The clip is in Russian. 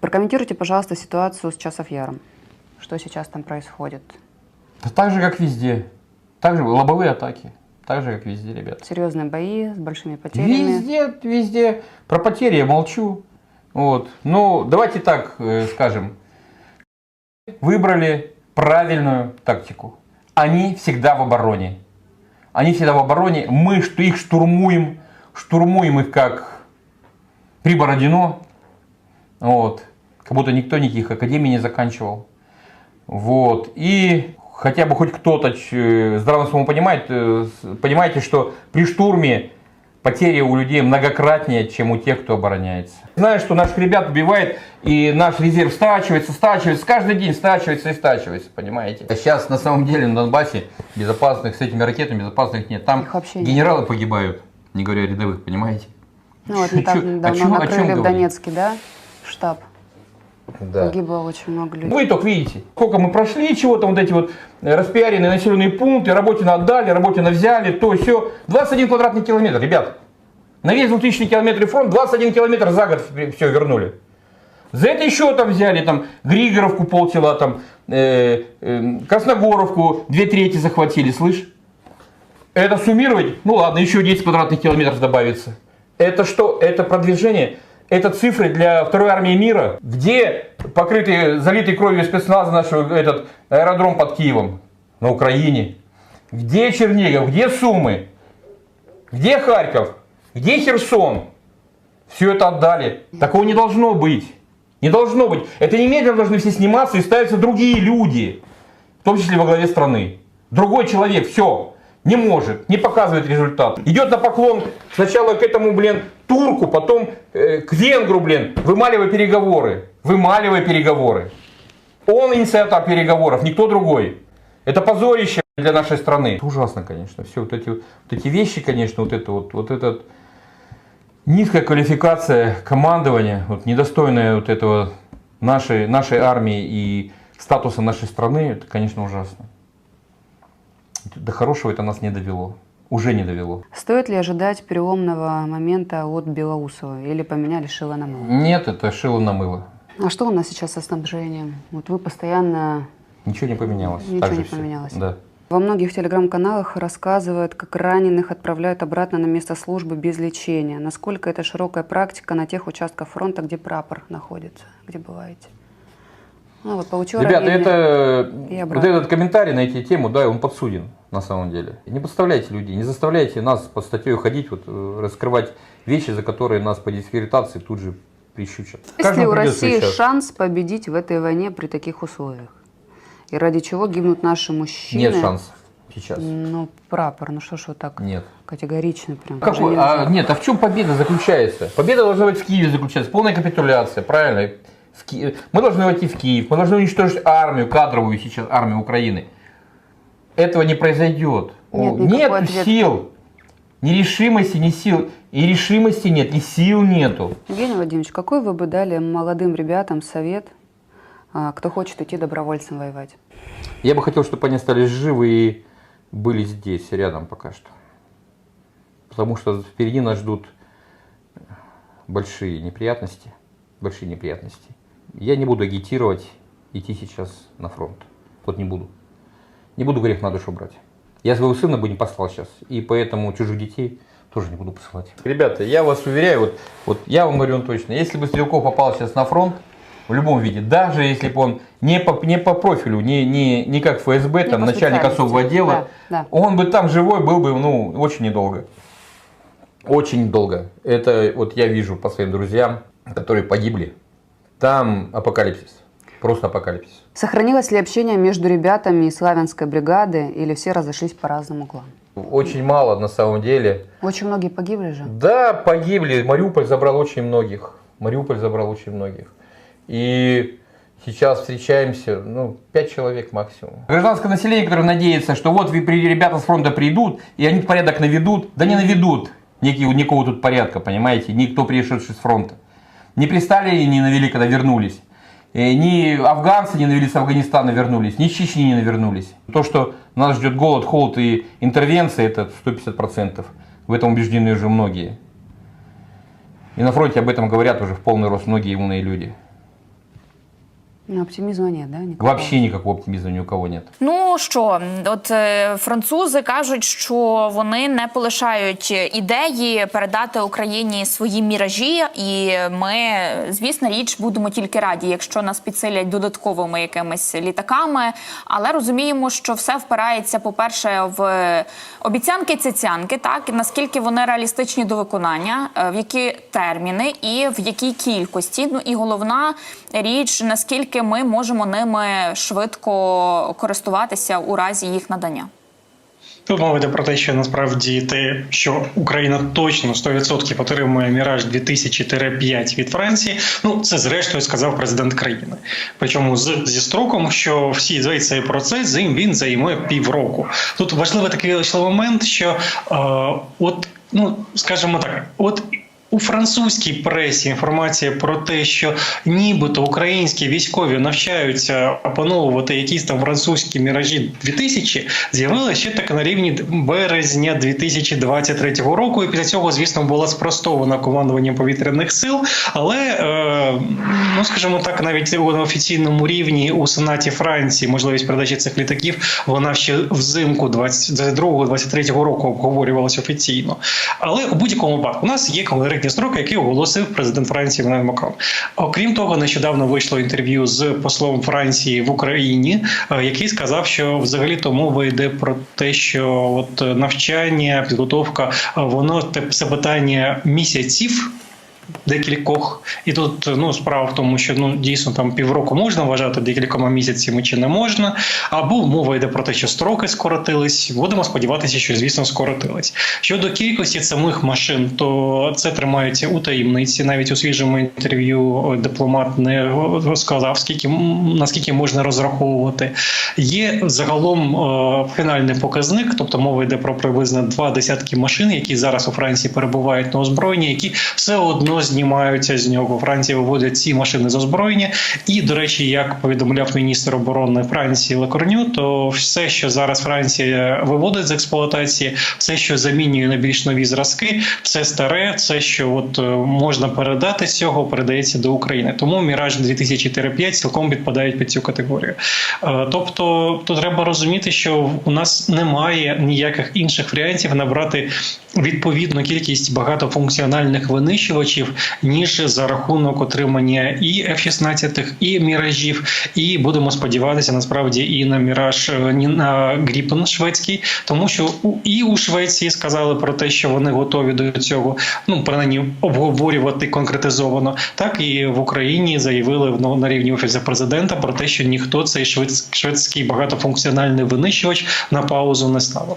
Прокомментируйте, пожалуйста, ситуацию с Часов Яром. Что сейчас там происходит? Да так же, как везде. Так же лобовые атаки. Так же, как везде, ребят. Серьезные бои с большими потерями. Везде, везде. Про потери я молчу. Вот. Ну, давайте так э, скажем. Выбрали правильную тактику. Они всегда в обороне. Они всегда в обороне. Мы что их штурмуем, штурмуем их как при Бородино. Вот. Как будто никто никаких академий не заканчивал. Вот. И хотя бы хоть кто-то э, здравым смыслом понимает, э, понимаете, что при штурме потери у людей многократнее, чем у тех, кто обороняется. Знаю, что наших ребят убивает, и наш резерв стачивается, стачивается, каждый день стачивается и стачивается, понимаете? А сейчас на самом деле на Донбассе безопасных, с этими ракетами безопасных нет. Там вообще нет. генералы погибают, не говоря рядовых, понимаете? Ну вот не так давно чём накрыли в? Донецке, да? Штаб. Да. Погибло очень много людей. Вы только видите, сколько мы прошли чего-то, вот эти вот распиаренные населенные пункты, работе на отдали, работе на взяли, то все. 21 квадратный километр, ребят. На весь 2000 километр фронт 21 километр за год все вернули. За это еще там взяли там Григоровку полтела, там э, э, Красногоровку две трети захватили, слышь? Это суммировать, ну ладно, еще 10 квадратных километров добавится. Это что? Это продвижение? Это цифры для второй армии мира, где покрытый, залитый кровью спецназа нашего этот аэродром под Киевом, на Украине. Где Чернигов, где Сумы, где Харьков, где Херсон? Все это отдали. Такого не должно быть. Не должно быть. Это немедленно должны все сниматься и ставятся другие люди. В том числе во главе страны. Другой человек, все, не может, не показывает результат. Идет на поклон сначала к этому, блин, турку, потом э, к венгру, блин, вымаливая переговоры. Вымаливая переговоры. Он инициатор переговоров, никто другой. Это позорище для нашей страны. Ужасно, конечно. Все вот эти, вот эти вещи, конечно, вот это вот, вот этот низкая квалификация командования, вот недостойная вот этого нашей, нашей армии и статуса нашей страны, это, конечно, ужасно. До хорошего это нас не довело. Уже не довело. Стоит ли ожидать переломного момента от Белоусова? Или поменяли шило на мыло? Нет, это шило на мыло. А что у нас сейчас со снабжением? Вот вы постоянно... Ничего не поменялось. Ничего не всё. поменялось. Да. Во многих телеграм-каналах рассказывают, как раненых отправляют обратно на место службы без лечения. Насколько это широкая практика на тех участках фронта, где прапор находится, где бываете? Ну вот, получил Ребята, ранение. это вот этот комментарий на эти темы, да, он подсуден на самом деле. Не подставляйте людей, не заставляйте нас под статьей ходить, вот, э, раскрывать вещи, за которые нас по дискредитации тут же прищучат. Есть ли у России сейчас. шанс победить в этой войне при таких условиях? И ради чего гибнут наши мужчины? Нет шансов сейчас. Ну, прапор, ну что ж вы так Нет. категорично прям? Какой- а, нет, а в чем победа заключается? Победа должна быть в Киеве заключаться, полная капитуляция, правильно? В Ки- Мы должны войти в Киев, мы должны уничтожить армию, кадровую сейчас, армию Украины. Этого не произойдет. Нет нет сил, ни решимости, ни сил. И решимости нет, и сил нету. Евгений Владимирович, какой вы бы дали молодым ребятам совет, а, кто хочет идти добровольцем воевать? Я бы хотел, чтобы они остались живы и были здесь, рядом пока что. Потому что впереди нас ждут большие неприятности. Большие неприятности. Я не буду агитировать идти сейчас на фронт. Вот не буду. Не буду грех на душу брать. Я своего сына бы не послал сейчас. И поэтому чужих детей тоже не буду посылать. Ребята, я вас уверяю, вот, вот я вам говорю точно, если бы Стрелков попал сейчас на фронт, в любом виде, даже если бы он не по, не по профилю, не, не, не как ФСБ, Не там, начальник особого отдела, Да, да. он бы там живой был бы, ну, очень недолго. Очень долго. Это вот я вижу по своим друзьям, которые погибли. Там апокалипсис. Просто апокалипсис. Сохранилось ли общение между ребятами из Славянской бригады или все разошлись по разным углам? Очень мало на самом деле. Очень многие погибли же. Да, погибли. Мариуполь забрал очень многих. Мариуполь забрал очень многих. И сейчас встречаемся, ну, пять человек максимум. Гражданское население, которое надеется, что вот ребята с фронта придут, и они порядок наведут. Да не наведут Некий- никакого тут порядка, понимаете, никто пришедший с фронта. Не пристали не навели, когда вернулись. Э, Ни афганцы не навели с Афганистана вернулись, ни Чечни не навернулись. То, что нас ждет голод, холод и интервенция, это 150%. В этом убеждены уже многие. И на фронте об этом говорят уже в полный рост многие умные люди. Оптимизма нет, да? Никакого? Вообще никакого оптимизма ни у кого нет. Ну що, от е, французи кажуть, що вони не полишають ідеї передати Україні свої міражі, і ми, звісно, річ будемо тільки раді, якщо нас підсилять додатковими якимись літаками. Але розуміємо, що все впирається, по-перше, в обіцянки цяцянки, так і наскільки вони реалістичні до виконання, е, в які терміни і в якій кількості. Ну і головна річ, наскільки ми можемо ними швидко користуватися у разі їх надання. Тут мова йде про те, що насправді те, що Україна точно 100% отримує Міраж 2000-5 від Франції. Ну це зрештою сказав президент країни. Причому з зі строком, що всі весь цей процес зим він займе півроку. Тут важливий такий момент, що е, от ну скажімо так, от. У французькій пресі інформація про те, що нібито українські військові навчаються опановувати якісь там французькі міражі 2000, з'явилася ще так на рівні березня 2023 року. І після цього, звісно, була спростована командуванням повітряних сил. Але е, ну скажімо так, навіть на офіційному рівні у Сенаті Франції можливість передачі цих літаків вона ще взимку 22-23 року обговорювалася офіційно. Але у будь-якому випадку у нас є конкретні строки, які оголосив президент Франції Еммануель Макрон. Окрім того, нещодавно вийшло інтерв'ю з послом Франції в Україні, е, який сказав, що взагалі то мова йде про те, що от навчання, підготовка, е, воно це питання місяців. Декількох, і тут ну справа в тому, що ну дійсно там півроку можна вважати декількома місяцями чи не можна. Або мова йде про те, що строки скоротились. Будемо сподіватися, що звісно скоротились. Щодо кількості самих машин, то це тримається у таємниці. Навіть у свіжому інтерв'ю дипломат не сказав, скільки наскільки можна розраховувати. Є загалом е, фінальний показник, тобто мова йде про приблизно два десятки машин, які зараз у Франції перебувають на озброєнні, які все одно знімаються з нього. Франція виводить ці машини з озброєння. І, до речі, як повідомляв міністр оборони Франції Лекорню, то все, що зараз Франція виводить з експлуатації, все, що замінює на більш нові зразки, все старе, все, що от е, можна передати з цього, передається до України. Тому Міраж 2005 цілком підпадають під цю категорію. Е, Тобто, тут треба розуміти, що у нас немає ніяких інших варіантів набрати відповідну кількість багатофункціональних винищувачів, ніж за рахунок отримання і F-16, і міражів. І будемо сподіватися насправді і на міраж е, ні на Гріпен шведський, тому що і у Швеції сказали про те, що вони готові до цього, ну принаймні обговорювати конкретизовано. Так і в Україні заявили ну, на рівні офісу президента про те, що ніхто цей шведсь- шведський багатофункціональний винищувач на паузу не ставив.